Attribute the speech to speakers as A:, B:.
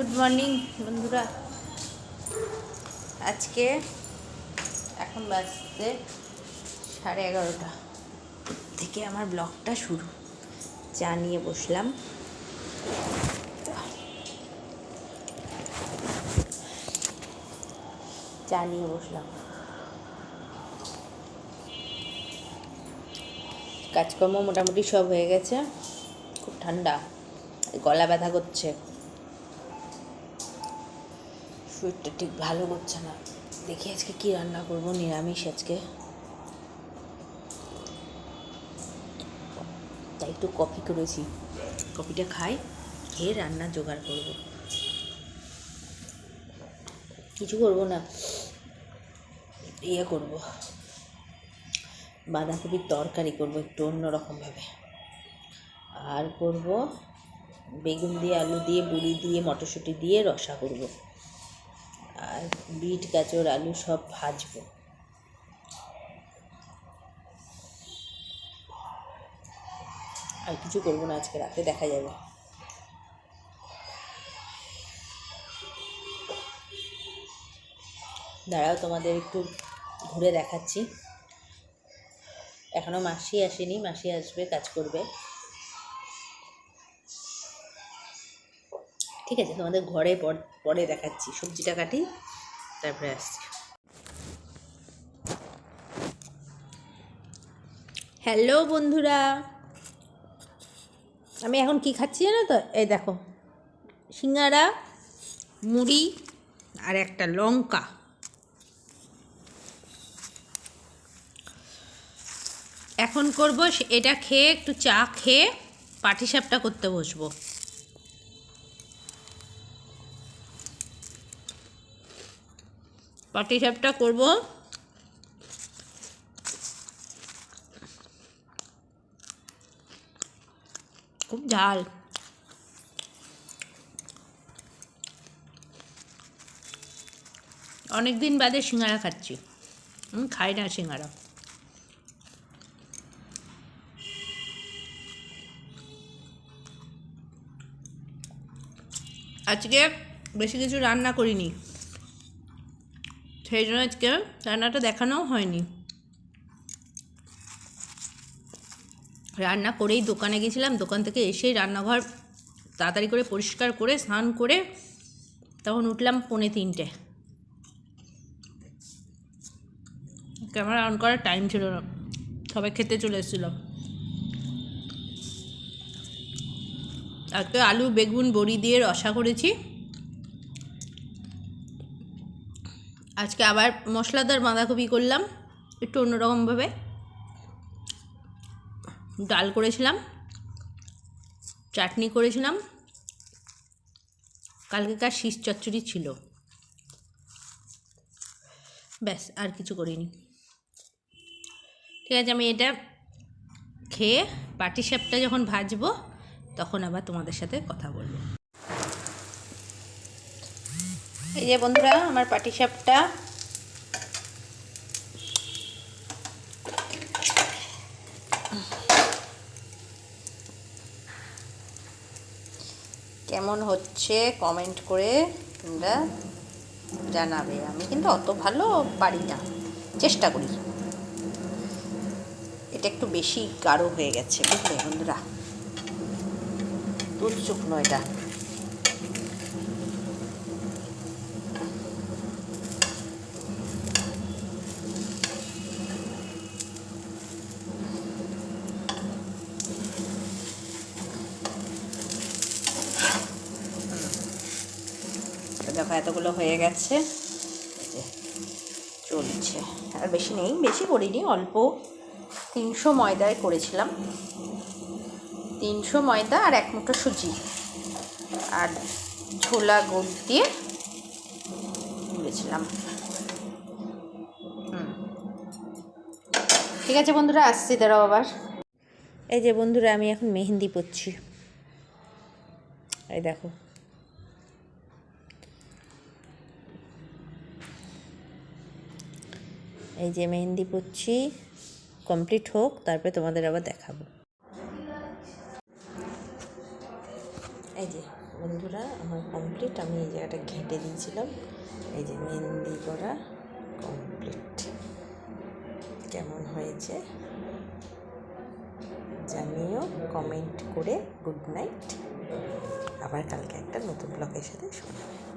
A: Good morning বন্ধুরা। আজকে এখন বাজতে সাড়ে এগারোটা থেকে আমার ব্লগটা শুরু। চা নিয়ে বসলাম। চা নিয়ে বসলাম। কাজকর্ম মোটামুটি সব হয়ে গেছে। খুব ঠান্ডা। গলা ব্যথা করছে। শরীরটা ঠিক ভালো করছে না। দেখি আজকে কি রান্না করব, নিরামিষ আজকে। তাই একটু কফি করেছি। কফিটা খাই, খেয়ে রান্না জোগাড় করব। কিছু করব না ইয়ে করব। বাঁধাকপির তরকারি করব একটু অন্যরকমভাবে। আর করব বেগুন দিয়ে, আলু দিয়ে, বুড়ি দিয়ে, মটরশুঁটি দিয়ে, রসা করব। আর বিট, গাজর, আলু সব ভাজবো। আর কিছু করব না, আজকে রাতে দেখা যাবে। দাঁড়াও, তোমাদের একটু ঘুরে দেখাচ্ছি। এখনও মাসি আসেনি, মাসি আসবে, কাজ করবে। ঠিক আছে, তোমাদের ঘরে পর- দেখাচ্ছি। সবজিটা কাটি, তারপরে আসছি। হ্যালো বন্ধুরা, আমি এখন কি খাচ্ছি জানো তো? এই দেখো, সিঙ্গারা, মুড়ি আর একটা লঙ্কা। এখন করব এটা খেয়ে একটু চা খেয়ে পাটিসাপটা করতে বসবো। পাটিসাপটা করব। খুব ঝাল। অনেক দিন বাদে সিঙ্গারা খাচ্ছি। আমি খাই না সিঙ্গারা। আজকে বেশি কিছু রান্না করিনি। সেই জন্য আজকে রান্নাটা দেখানোও হয়নি। রান্না করেই দোকানে গেছিলাম, দোকান থেকে এসেই রান্নাঘর তাড়াতাড়ি করে পরিষ্কার করে, স্নান করে তখন উঠলাম পৌনে তিনটে। ক্যামেরা অন করার টাইম ছিল না, সবাই খেতে চলে এসেছিল। আজকে আলু, বেগুন, বড়ি দিয়ে রসা করেছি। আজকে আবার মশলাদার বাঁধাকপি করলাম, একটু অন্যরকমভাবে। ডাল করেছিলাম, চাটনি করেছিলাম। কালকেকার শীষ চচ্চড়ি ছিল। ব্যাস, আর কিছু করিনি। ঠিক আছে, আমি এটা খেয়ে পাটিসাপটা যখন ভাজবো, তখন আবার তোমাদের সাথে কথা বলব। এই যে বন্ধুরা, আমার পাটিসাপটা কেমন হচ্ছে কমেন্ট করে তোমরা জানাবে। আমি কিন্তু অত ভালো পারি না, চেষ্টা করি। এটা একটু বেশি গাঢ় হয়ে গেছে, বুঝলে বন্ধুরা? দুধ শুকনো এটা। দেখো, এতগুলো হয়ে গেছে। চলছে। আর বেশি নেই, বেশি করিনি, অল্প। তিনশো ময়দায় করেছিলাম। তিনশো ময়দা আর এক মুঠো সুজি। আর ছোলা গুড় দিয়ে করেছিলাম। ঠিক আছে বন্ধুরা, আসছি, দাঁড়াও আবার। এই যে বন্ধুরা, আমি এখন মেহেন্দি পরছি। এই দেখো। এই যে মেহেন্দি পরছি কমপ্লিট হোক, তারপরে তোমাদের আবার দেখাবো। এই যে
B: বন্ধুরা, আমার কমপ্লিট আমি এই জায়গাটা ঘেঁটে দিয়েছিলাম। এই যে মেহেন্দি করা কমপ্লিট কেমন হয়েছে? জানিও কমেন্ট করে গুড নাইট আবার কালকে একটা নতুন ব্লগের সাথে শোনাবে